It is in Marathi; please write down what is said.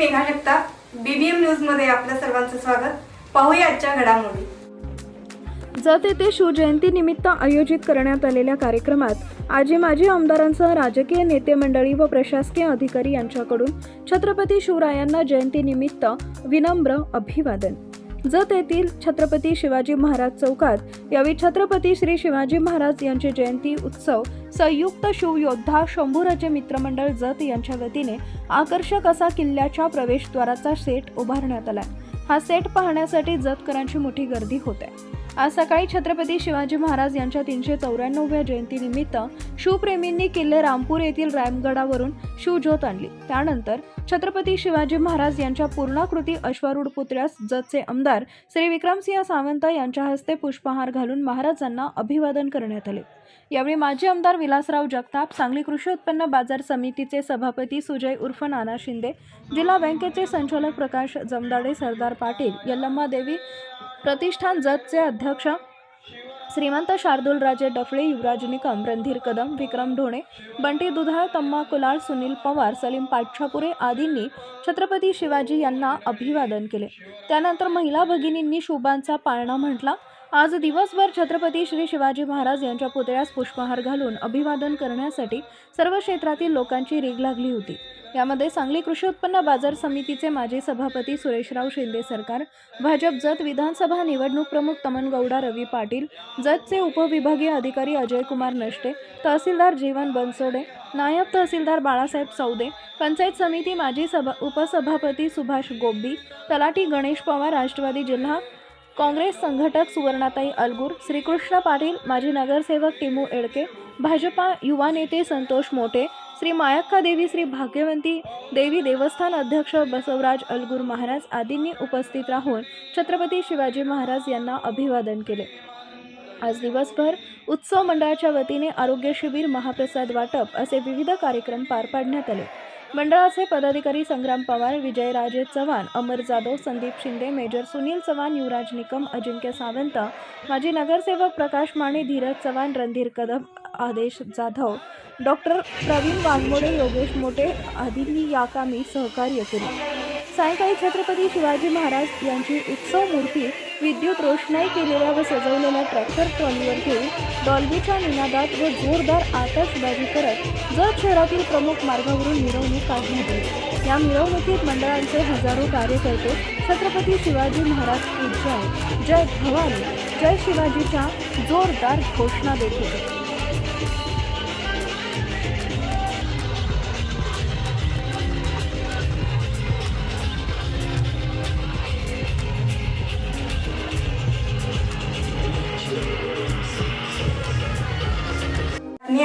मेघा जगताप बीबीएम न्यूजमध्ये आपल्या सर्वांचं स्वागत. पाहूया आजच्या घडामोडी. जत येथे शिवजयंतीनिमित्त आयोजित करण्यात आलेल्या कार्यक्रमात आजी माजी आमदारांसह राजकीय नेते मंडळी व प्रशासकीय अधिकारी यांच्याकडून छत्रपती शिवरायांना जयंतीनिमित्त विनम्र अभिवादन. जत येथील छत्रपती शिवाजी महाराज चौकात यावेळी छत्रपती श्री शिवाजी महाराज यांचे जयंती उत्सव संयुक्त शिवयोद्धा शंभूराजे मित्रमंडळ जत यांच्या वतीने आकर्षक असा किल्ल्याच्या प्रवेशद्वाराचा सेट उभारण्यात आला हा सेट पाहण्यासाठी जतकरांची मोठी गर्दी होते आज सकाळी छत्रपती शिवाजी महाराज यांच्या तीनशे चौऱ्याण्णव्या जयंतीनिमित्त शिवप्रेमींनी किल्ले रामपूर येथील रामगडावरून शिवज्योत आणली. त्यानंतर छत्रपती शिवाजी महाराज यांच्या पूर्णाकृती अश्वारूढ पुतळ्यास जतचे आमदार श्री विक्रमसिंह सावंत यांच्या हस्ते पुष्पहार घालून महाराजांना अभिवादन करण्यात आले. यावेळी माजी आमदार विलासराव जगताप सांगली कृषी उत्पन्न बाजार समितीचे सभापती सुजय उर्फ नाना शिंदे जिल्हा बँकेचे संचालक प्रकाश जमदाडे सरदार पाटील यल्लम्मा देवी प्रतिष्ठान जतचे अध्यक्ष श्रीमंत शार्दूलराजे डफळे युवराज निकम रणधीर कदम विक्रम ढोणे बंटी दुधाळ तम्मा कुलाळ सुनील पवार सलीम पाटछापुरे आदींनी छत्रपती शिवाजी यांना अभिवादन केले. त्यानंतर महिला भगिनींनी शुभांचा पाळणा म्हटला. आज दिवसभर छत्रपती श्री शिवाजी महाराज यांच्या पुतळ्यास पुष्पहार घालून अभिवादन करण्यासाठी सर्व क्षेत्रातील लोकांची रीग लागली होती. यामध्ये सांगली कृषी उत्पन्न बाजार समितीचे माजी सभापती सुरेशराव शिंदे सरकार भाजप जत विधानसभा निवडणूक प्रमुख तमनगौडा रवी पाटील जतचे उपविभागीय अधिकारी अजय कुमार नष्टे तहसीलदार जीवन बनसोडे नायब तहसीलदार बाळासाहेब चौदे पंचायत समिती माजी सभा उपसभापती सुभाष गोब्बी तलाठी गणेश पवार राष्ट्रवादी जिल्हा काँग्रेस संघटक सुवर्णाताई अलगूर श्रीकृष्ण पाटील माजी नगरसेवक टिमू एडके भाजपा युवा नेते संतोष मोटे श्री मायक्का देवी श्री भाग्यवंती देवी देवस्थान अध्यक्ष बसवराज अलगूर महाराज आदींनी उपस्थित राहून छत्रपती शिवाजी महाराज यांना अभिवादन केले. आज दिवसभर उत्सव मंडळाच्या वतीने आरोग्य शिबिर महाप्रसाद वाटप असे विविध कार्यक्रम पार पाडण्यात आले. मंडळाचे पदाधिकारी संग्राम पवार विजयराजे चव्हाण अमर जाधव संदीप शिंदे मेजर सुनील चव्हाण युवराज निकम अजिंक्य सावंत माजी नगरसेवक प्रकाश माने धीरज चव्हाण रणधीर कदम आदेश जाधव. डॉक्टर प्रवीण वाघमोडे योगेश मोटे आदींनी या कामी सहकार्य केले. सायंकाळी छत्रपती शिवाजी महाराज यांची उत्सव मूर्ती विद्युत रोषणाई केलेल्या व सजवलेल्या ट्रॅक्टर ट्रॉलीवर घेऊन डॉल्बीच्या निनादात व जोरदार आतषबाजी करत जत शहरातील प्रमुख मार्गावरून मिरवणूक काढण्यात आली या मिरवणुकीत मंडळांचे हजारो कार्यकर्ते छत्रपती शिवाजी महाराज की जय जय भवानी. जय शिवाजीच्या जोरदार घोषणा देत होते